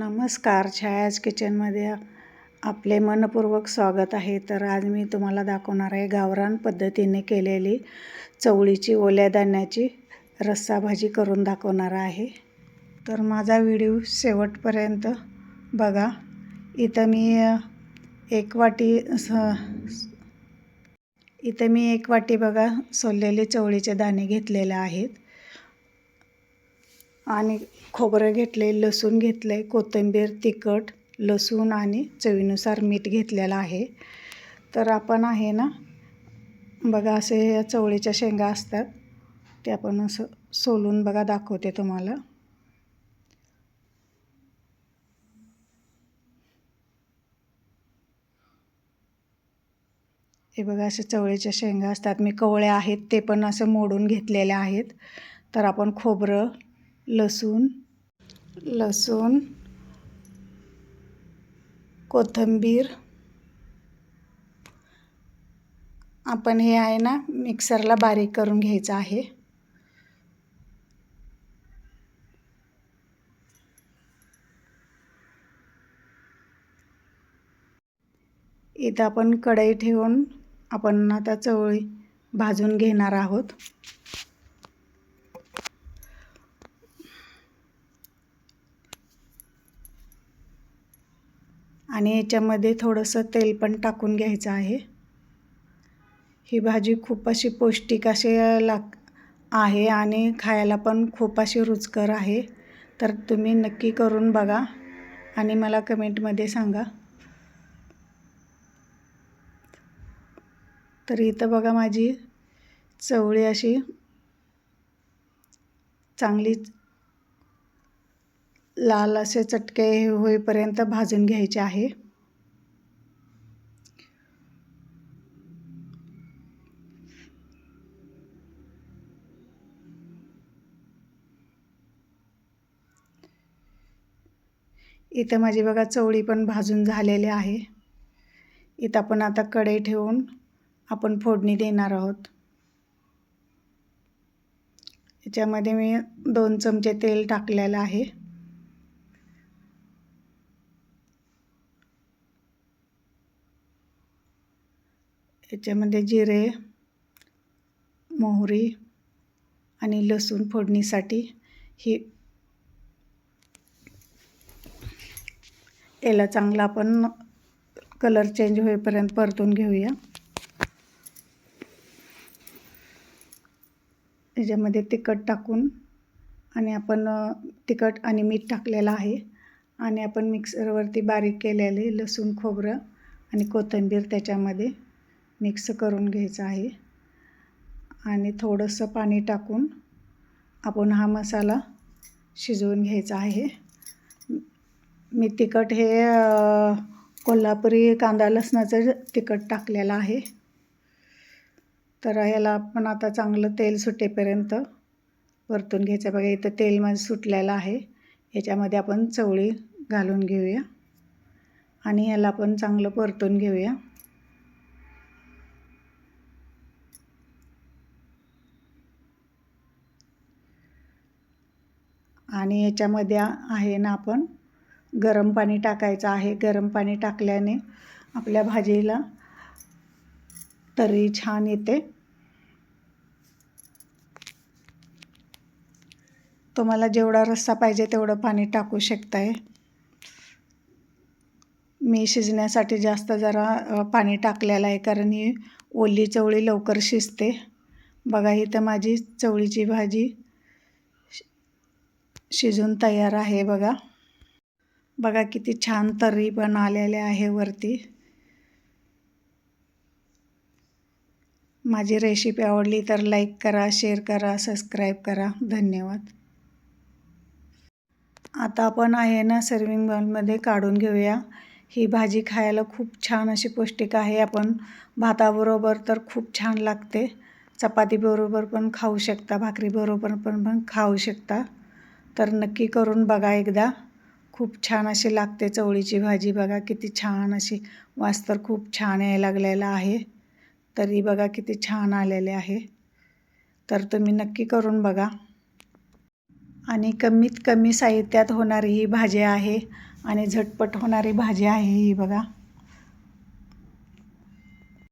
नमस्कार छायाज किचनमध्ये आपले मनपूर्वक स्वागत आहे. तर आज मी तुम्हाला दाखवणार आहे गावरान पद्धतीने केलेली चवळीची ओल्या धान्याची रस्सा भाजी करून दाखवणार आहे. तर माझा व्हिडिओ शेवटपर्यंत बघा. इथं मी एक वाटी स इथं मी एक वाटी बघा सोललेले चवळीचे दाणे घेतलेले आहेत. आणि खोबरं घेतले लसूण घेतले कोथिंबीर तिखट लसूण आणि चवीनुसार मीठ घेतलेलं आहे. तर आपण आहे ना बघा असे या चवळीच्या शेंगा असतात ते आपण असं सोलून बघा दाखवते तुम्हाला. हे बघा असे चवळीच्या शेंगा असतात. मी कवळ्या आहेत ते पण असं मोडून घेतलेले आहेत. तर आपण खोबरं लसूण लसूण कोथिंबीर. आपण हे आहे ना मिक्सरला बारीक करून घ्यायचं आहे. इथं आपण कढई ठेवून आपण आता चवळी भाजून घेणार आहोत. आणि याच्यामध्ये थोडंसं तेल पण टाकून घ्यायचं आहे. ही भाजी खूप अशी पौष्टिक अशी लाग आहे आणि खायला पण खूप अशी रुचकर आहे. तर तुम्ही नक्की करून बघा आणि मला कमेंटमध्ये सांगा. तर इथं बघा माझी चवळी अशी चांगली लाल असे चटके होईपर्यंत भाजून घ्यायचे आहे. इथं माझी बघा चवळी पण भाजून झालेली आहे. इथं आपण आता कढई ठेवून आपण फोडणी देणार आहोत. याच्यामध्ये मी दोन चमचे तेल टाकलेलं आहे. याच्यामध्ये जिरे मोहरी आणि लसूण फोडणीसाठी ही याला चांगला आपण कलर चेंज होईपर्यंत परतून घेऊया. याच्यामध्ये तिखट टाकून आणि आपण तिखट आणि मीठ टाकलेलं आहे. आणि आपण मिक्सरवरती बारीक केलेले लसूण खोबरं आणि कोथिंबीर त्याच्यामध्ये मिक्स करून घ्यायचं आहे. आणि थोडंसं पाणी टाकून आपण हा मसाला शिजवून घ्यायचा आहे. मी तिखट हे कोल्हापुरी कांदा लसणाचं तिखट टाकलेलं आहे. तर याला आपण आता चांगलं तेल सुटेपर्यंत परतून घ्यायचं. बघा इथं तेल माझं सुटलेलं आहे. याच्यामध्ये आपण चवळी घालून घेऊया. आणि याला आपण चांगलं परतून घेऊया. आणि याच्यामध्ये आहे ना आपण गरम पाणी टाकायचं आहे. गरम पाणी टाकल्याने आपल्या भाजीला तरी छान येते. तुम्हाला जेवढा रस्सा पाहिजे तेवढं पाणी टाकू शकताय. मी शिजण्यासाठी जास्त जरा पाणी टाकलेलं आहे कारण ही ओली चवळी लवकर शिजते. बघा इथं माझी चवळीची भाजी शिजून तयार आहे बघा. बघा किती छान तर्री पण आलेले आहे वरती. माझी रेसिपी आवडली तर लाईक करा शेअर करा सबस्क्राईब करा. धन्यवाद. आता आपण आहे ना सर्विंग बॉलमध्ये काढून घेऊया. ही भाजी खायला खूप छान अशी पौष्टिक आहे. आपण भाताबरोबर तर खूप छान लागते. चपातीबरोबर पण खाऊ शकता भाकरीबरोबर पण पण खाऊ शकता. तर नक्की करून बघा एकदा. खूप छान अशी लागते चवळीची भाजी. बघा किती छान अशी वास तर खूप छान यायला लागलेला आहे. तरी बघा किती छान आलेले आहे. तर तुम्ही नक्की करून बघा. आणि कमीत कमी साहित्यात होणारी ही भाजी आहे आणि झटपट होणारी भाजी आहे ही बघा.